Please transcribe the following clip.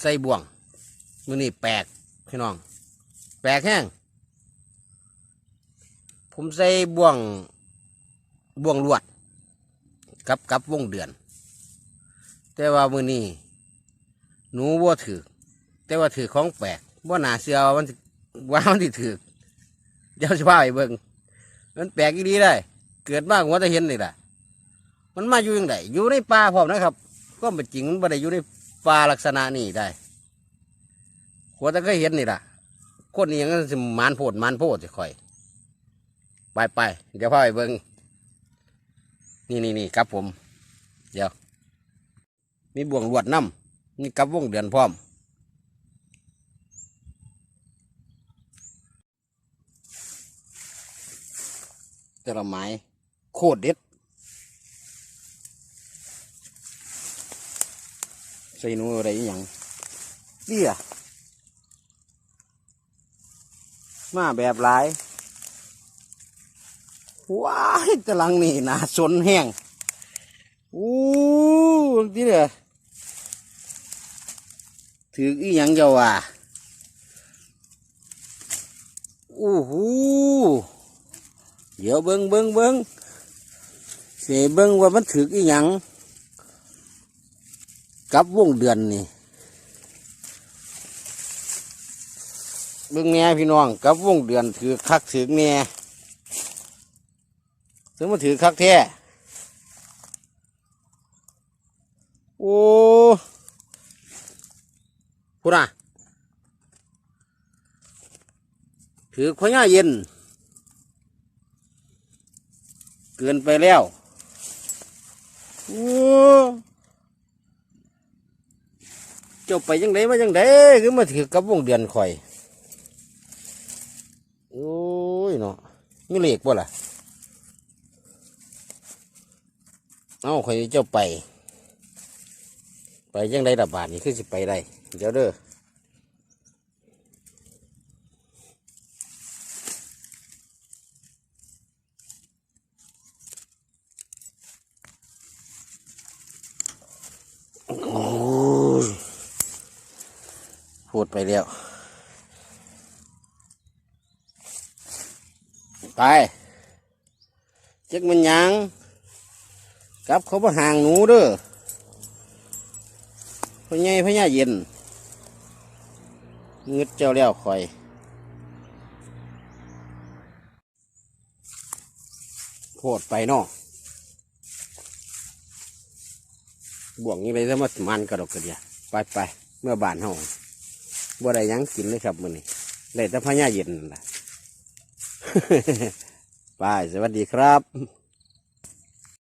ใส่บ่วงมือนี่แปลกพี่น้อง แปลกแห้งผมใส่บ่วงบ่วงลวด กับกับวงเดือน แต่ว่ามือนี้หนูว่าถือแต่ว่าถือของแปลกว่าหนาเสือว่ามันว่ามันที่ถือเดี๋ยวจะพาไปเบิ่งมันแปลกอีดีได้เกิดมากหัวจะเห็นนี่แหละมันมาอยู่ยังไงอยู่ในป่าพร้อมนะครับ ก็เป็นจริงมันไม่ได้อยู่ใน ป่าลักษณะนี้ได้หัวจะเคยเห็นนี่แหละคนนี้ยังสิมานโพดมานโพดจะคอย ไปไปเดี๋ยวพาไปเบิ่งนี่นี่นี่ครับผม เดี๋ยว มีบ่วงลวดน้ำนี่กับวงเดือนพร้อม แต่ละไม้โคตรเด็ด ใส่หนูอะไรอย่างเบี้ยมาแบบหลายว้ายตะลังนี่นาสนแห้งอู้นี่เด้อถืออีหยังเจ้าว่ะอู้หูเดี๋ยวเบิ้งเบิ้งเบิ้งเสียเบิ้งว่ามันถืออีหยัง กับวงเดือนนี่เบิ่งแหน่พี่น้องกับวงเดือนถือคักถือแหน่ถึงมาถือคักแท้โอ้พูดนะถือขย้าเย็น เกินไปแล้วโอ้ เจ้าไปยังไงมายังไงคือมาถือกับวงเดือนข่อย โอ้ยเนาะมีเหล็กบ่ล่ะ เอาข่อยเจ้าไป ไปยังไงระบาดนี่คือสิไปได้ เดี๋ยวเด้อ ดไปแล้ว ไปเจ๊กมันยังกลับเขามาห่างหนูเด้อพญายพญาเย็นเงึดเจ้าแล้วคอยโพดไปนาะบ่วงนี้เลยจะมามันกระดกกระเดียไปไปเมื่อบานเฮา บ่ได้ยังกินเลยครับมื้อนี้ได้แต่พญาเย็นนั่นแหละไปสวัสดีครับ